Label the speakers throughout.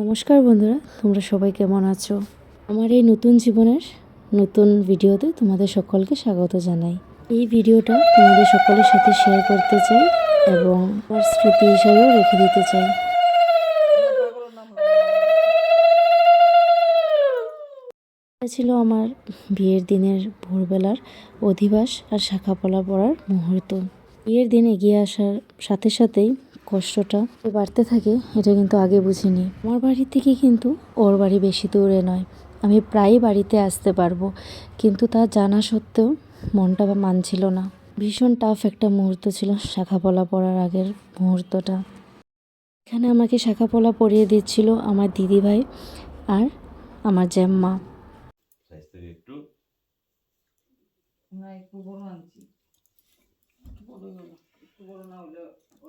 Speaker 1: নমস্কার বন্ধুরা, তোমরা সবাই কেমন আছো? আমার এই নতুন জীবনের নতুন ভিডিওতে তোমাদের সকলকে স্বাগত জানাই। এই ভিডিওটা তোমাদের সকলের সাথে শেয়ার করতে চাই এবং আমার স্মৃতি হিসাবেও রেখে দিতে চাই। এটা ছিল আমার বিয়ের দিনের ভোরবেলার অধিবাস আর শাখাপলা পড়ার মুহূর্ত। বিয়ের দিন এগিয়ে আসার সাথে সাথেই কষ্টটা বাড়তে থাকে এটা কিন্তু আগে বুঝিনি। আমার বাড়ি থেকে কিন্তু ওর বাড়ি বেশি দূরে নয়। আমি প্রায়ই বাড়িতে আসতে পারব। কিন্তু তা জানা সত্ত্বেও মনটা মানছিল না। ভীষণ টাফ একটা মুহূর্ত ছিল শাখাপলা পড়ার আগের মুহূর্তটা। এখানে আমাকে শাখাপলা পরিয়ে দিচ্ছিল আমার দিদিভাই আর আমার জ্যাম্মা।
Speaker 2: একটু।
Speaker 3: না একটু বড় আনছি। বড় একটু বড় না হলে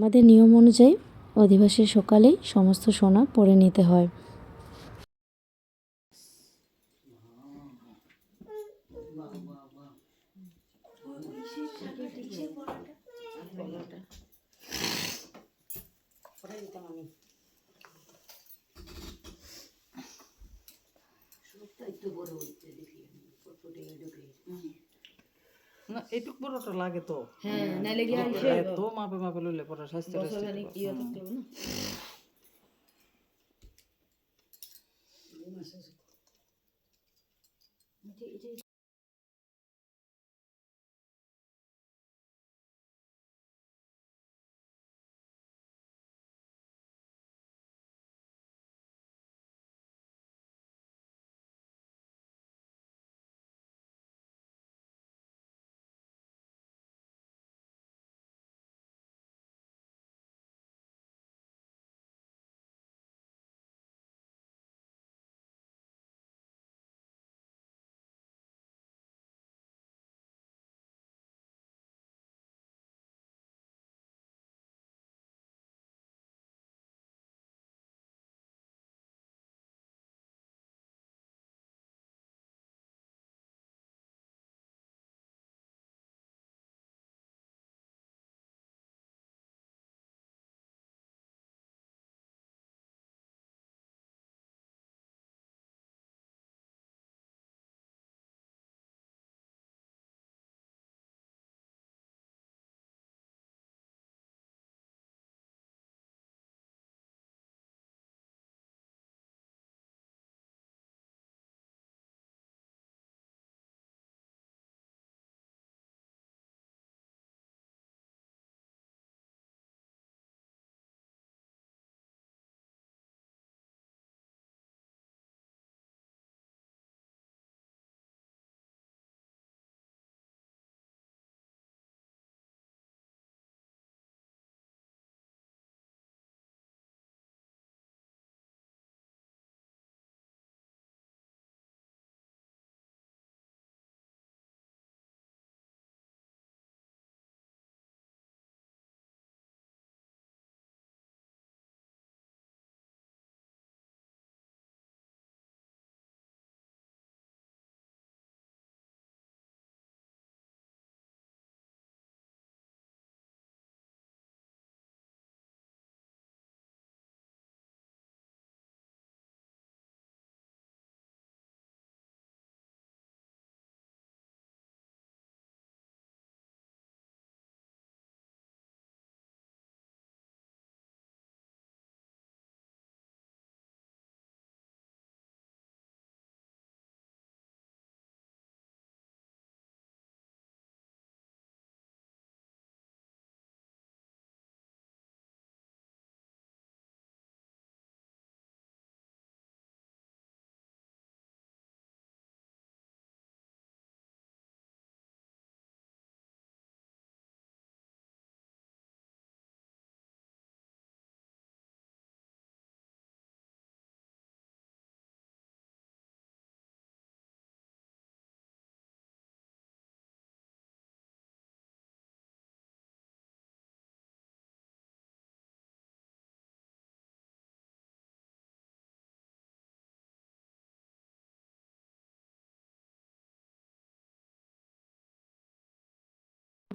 Speaker 1: আমাদের নিয়ম অনুযায়ী অধিবাসের সকালেই সমস্ত সোনা পরে নিতে হয়।
Speaker 3: না এইটুক বড়টা লাগে তো।
Speaker 4: হ্যাঁ, হ্যাঁ নাইলে গিয়া
Speaker 3: এত মাপে মাপে লইলে পড়া স্বাস্থ্য
Speaker 4: জানি কি হবে না?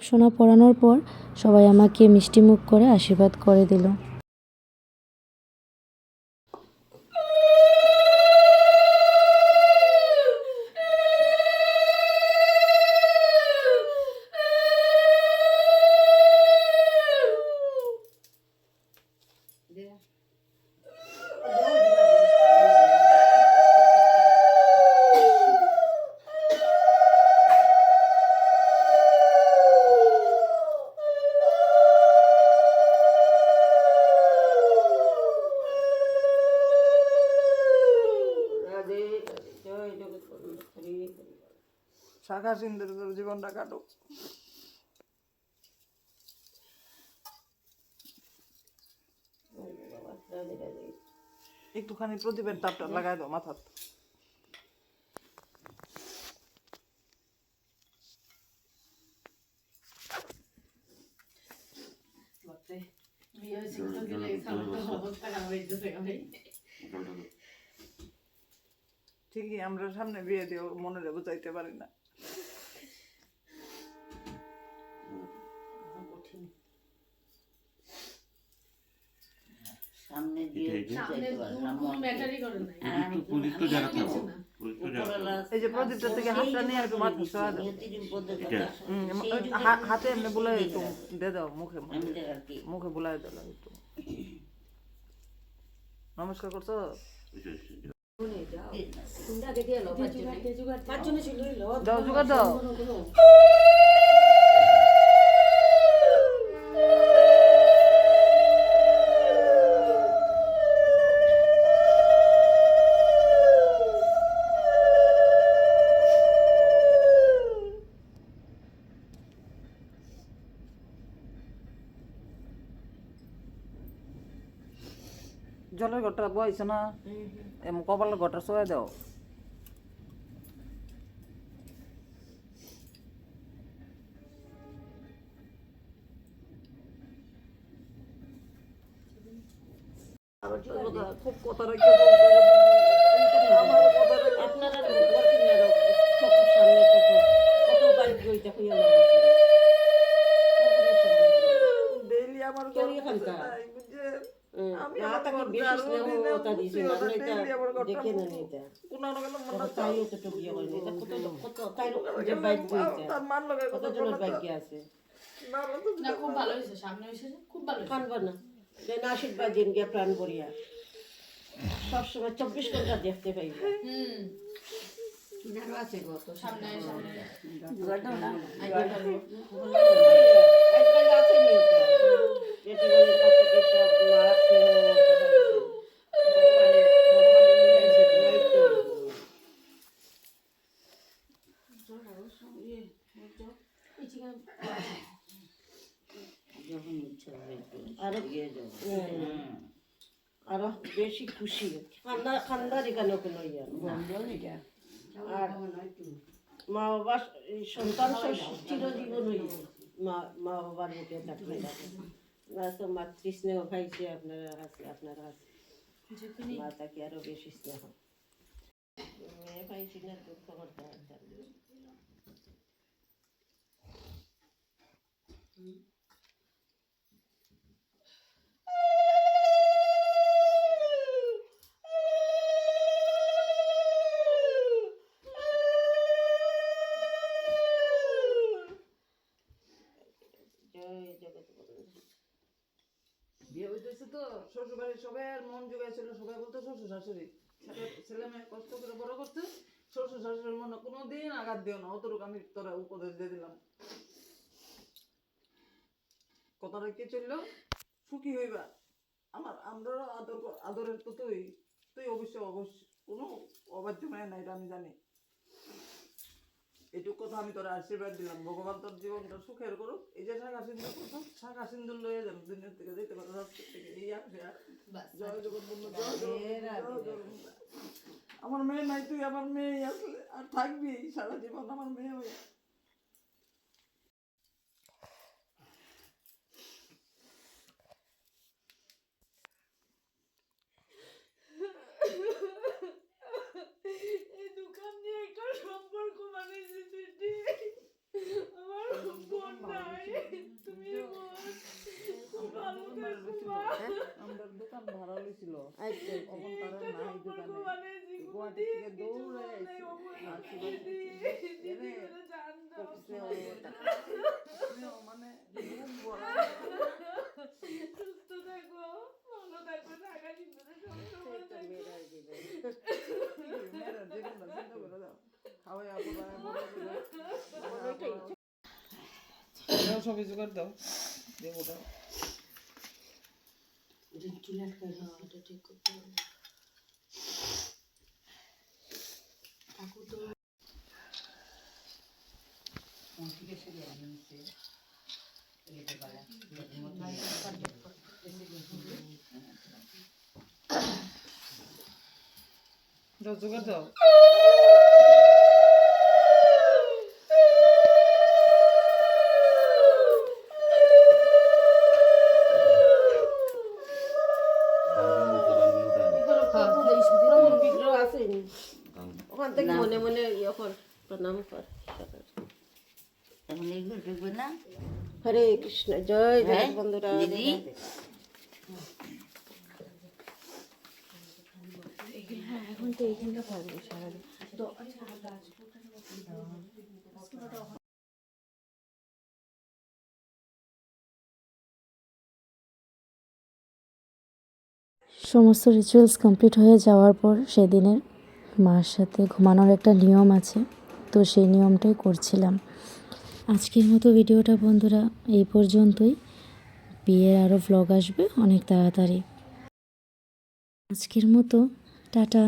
Speaker 1: সোনা পড়ানোর পর সবাই আমাকে মিষ্টিমুখ করে আশীর্বাদ করে দিল।
Speaker 3: তোর জীবনটা কাটুক একটুখানি প্রদীপের তাপটা লাগাই দাও মাথার। ঠিকই আমরা সামনে বিয়ে দিয়ে মনে বুঝাইতে পারি না।
Speaker 5: সামনে দিয়ে
Speaker 3: এই যে প্রদীপটা থেকে হাতটা নিয়ে হাতে এমনি বুলাই দে দাও মুখে মুখে। বুলাই দাও একটু। নমস্কার করছ? দাও। জোগাড় দাও ঘরটা বইছে না এম কপালের ঘরটা শোয়া দাও খুব কথা রেখে
Speaker 4: আপনারা কত কত বাইক গইতে হইয়া লাগে
Speaker 3: ডেইলি আমার
Speaker 4: কেউ
Speaker 3: ঘর
Speaker 4: এখানকার?
Speaker 3: নাই, বুঝছে? আমি
Speaker 4: না
Speaker 3: আমার
Speaker 4: তাকে বেশি স্নেহ ওটা দিছি না এটা
Speaker 3: daily আমার ঘরটা
Speaker 4: দেখে না
Speaker 3: মুছি।
Speaker 4: এটা
Speaker 3: কোনো না কোনো মনে
Speaker 4: কত
Speaker 3: হচ্ছে
Speaker 4: তাই তো টুকিয়ে হয়নি এটা কত কত তাই যে
Speaker 3: মান লাগে
Speaker 4: কত জনের বাইক আছে
Speaker 3: না তো
Speaker 6: খুব ভালো হয়েছে সামনে হয়েছে খুব ভালো
Speaker 4: কানবা না যেন আশীর্বাদ দিন গিয়ে প্রাণ করিয়া সবসময় চব্বিশ ঘণ্টা দেখতে পাইবে
Speaker 6: হুম
Speaker 4: আছে গত
Speaker 6: সামনে সামনে
Speaker 4: আছে নি ওটা বেটিগণের কাছ থেকে সব মাছ ভগবানে ভগবানে মিলাইছে তো
Speaker 5: যখন ইচ্ছা হবে একটু
Speaker 4: আরও
Speaker 5: দিয়ে যাব
Speaker 4: আরও বেশি খুশি। কোনো ইয়া আর মা বাবা সন্তান চিরজীবন মা বাবার মুখে থাকলে তো খাইছে আপনারা আছে, আপনারা তাকে আরও বেশি স্নেহ। পাইছি দুঃখ করতে
Speaker 3: সবার মন জোগাইছিল সবাই বলতো, শ্বশুর শাশুড়ি, ছেলে- মেয়ে কষ্ট করে বড় করতে শ্বশুর শাশুড়ির মনে কোনো দিন আঘাত দিও না, অতটুকু আমি তোরা উপদেশ দিয়ে দিলাম। কথাটা কি চলল সুখী হইবা। আমার আমরা আদর আদরের তো তুই তুই অবশ্যই অবশ্য কোনো অবাধ্য মেয়ে নাই এটা আমি জানি। এইটুকু কথা আমি তোর আশীর্বাদ দিলাম। ভগবান তোর জীবনটা সুখের করুক। এই যে শাখা সিন্দুর কথা শাখা সিন্দুর লয়ে যান দুনিয়ার থেকে যেতে পারো থেকে এই আসে জয় জগৎবন্ধু জয়। আমার মেয়ে নাই তুই আমার মেয়ে আসলে আর থাকবি সারা জীবন আমার মেয়ে হয়ে
Speaker 6: এই দোকান নিয়ে একটা সম্পর্ক বানিয়েছে তুই আমার বোনটা
Speaker 3: মাটি থেকে দৌড়ে এসে আশীর্বাদ দিচ্ছে। এনে কপিসে ও আমিও মানে ঘুম ভরা। মেয়েরা জীবনটা চিন্তা করে দাও। বানায় বড় করে। দাও সবই জোগাড় দাও দেবো দাও।
Speaker 4: আছে ওখান থেকে মনে মনে ইয়ে কর প্রণাম কর।
Speaker 5: ঢুকবে না?
Speaker 4: হরে কৃষ্ণ জয় জয়
Speaker 5: হ্যাঁ,
Speaker 4: বন্ধুরা
Speaker 5: দিদি?
Speaker 1: এখন তো এইখানটা পারব সারাদিন সমস্ত রিচুয়ালস কমপ্লিট হয়ে যাওয়ার পর সেদিনের মার সাথে ঘুমানোর একটা নিয়ম আছে তো সেই নিয়মটাই করছিলাম। আজকের মতো ভিডিওটা বন্ধুরা এই পর্যন্তই। বিয়ের আরও ব্লগ আসবে অনেক তাড়াতাড়ি। আজকের মতো, টাটা।